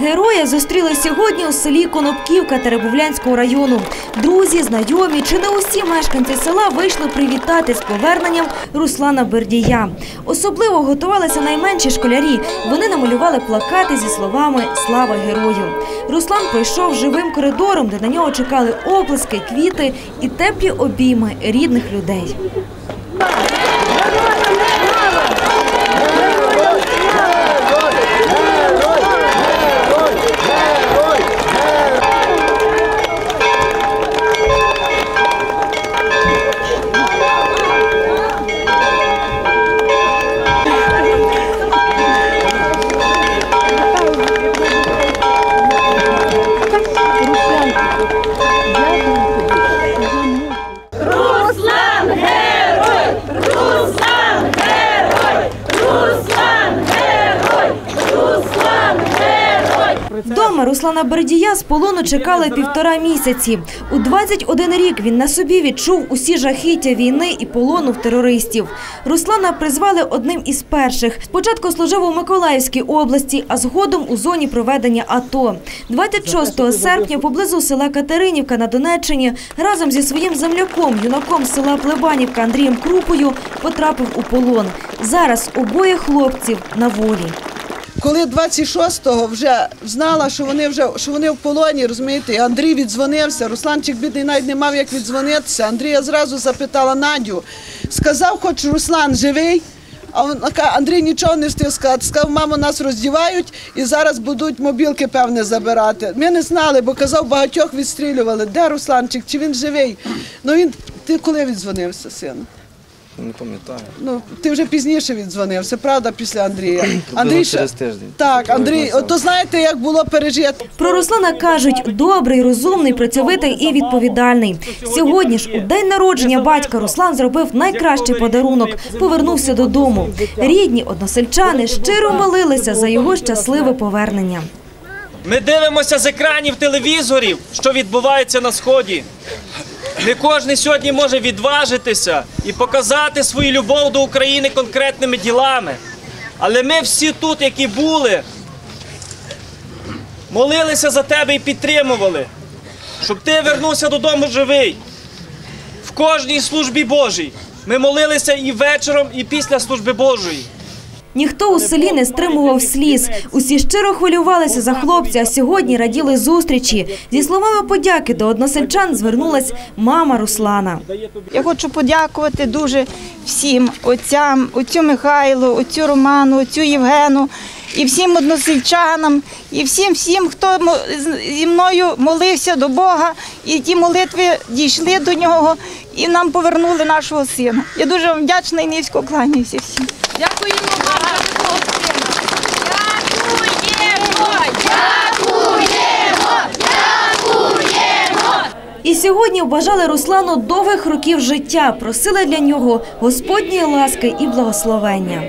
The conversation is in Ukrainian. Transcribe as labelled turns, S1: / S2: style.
S1: Героя зустріли сьогодні у селі Конопківка Теребовлянського району. Друзі, знайомі чи не усі мешканці села вийшли привітати з поверненням Руслана Бердія. Особливо готувалися найменші школярі. Вони намалювали плакати зі словами Слава герою. Руслан пройшов живим коридором, де на нього чекали оплески, квіти і теплі обійми рідних людей. Дома Руслана Бердія з полону чекали півтора місяці. У 21 рік він на собі відчув усі жахіття війни і полону в терористів. Руслана призвали одним із перших. Спочатку служив у Миколаївській області, а згодом у зоні проведення АТО. 26 серпня поблизу села Катеринівка на Донеччині разом зі своїм земляком, юнаком села Плебанівка Андрієм Крупою потрапив у полон. Зараз обоє хлопців на волі.
S2: Коли 26-го вже знала, що вони вже що вони в полоні, розумієте, і Андрій віддзвонився. Русланчик бідний навіть не мав як віддзвонитися. Андрія зразу запитала Надю, сказав, хоч Руслан живий. А Андрій нічого не встиг сказати. Сказав, мамо, нас роздівають і зараз будуть мобілки, певне, забирати. Ми не знали, бо казав, багатьох відстрілювали. Де Русланчик? Чи він живий? Ну він ти коли віддзвонився, син?
S3: Не пам'ятаю.
S2: Ну, ти вже пізніше віддзвонився, правда, після Андрія. Ще-
S3: через тиждень.
S2: Так, Андрій,
S3: Написав.
S2: то знаєте, як було пережити?
S1: Про Руслана кажуть, добрий, розумний, працьовитий і відповідальний. Сьогодні ж у день народження батька Руслан зробив найкращий подарунок. Повернувся додому. Рідні односельчани щиро молилися за його щасливе повернення.
S4: Ми дивимося з екранів телевізорів, що відбувається на сході. Не кожен сьогодні може відважитися і показати свою любов до України конкретними ділами. Але ми всі тут, які були, молилися за тебе і підтримували, щоб ти вернувся додому живий. В кожній службі Божій. Ми молилися і вечором, і після служби Божої.
S1: Ніхто у селі не стримував сліз. Усі щиро хвилювалися за хлопця, а сьогодні раділи зустрічі. Зі словами подяки до односельчан звернулась мама Руслана.
S5: Я хочу подякувати дуже всім отцям, отцю Михайлу, отцю Роману, отцю Євгену і всім односельчанам, і всім, всім, хто зі мною молився до Бога, і ті молитви дійшли до нього і нам повернули нашого сина. Я дуже вам вдячна і низько кланяюся всім.
S1: І сьогодні вбажали Руслану довгих років життя, просили для нього Господньої ласки і благословення.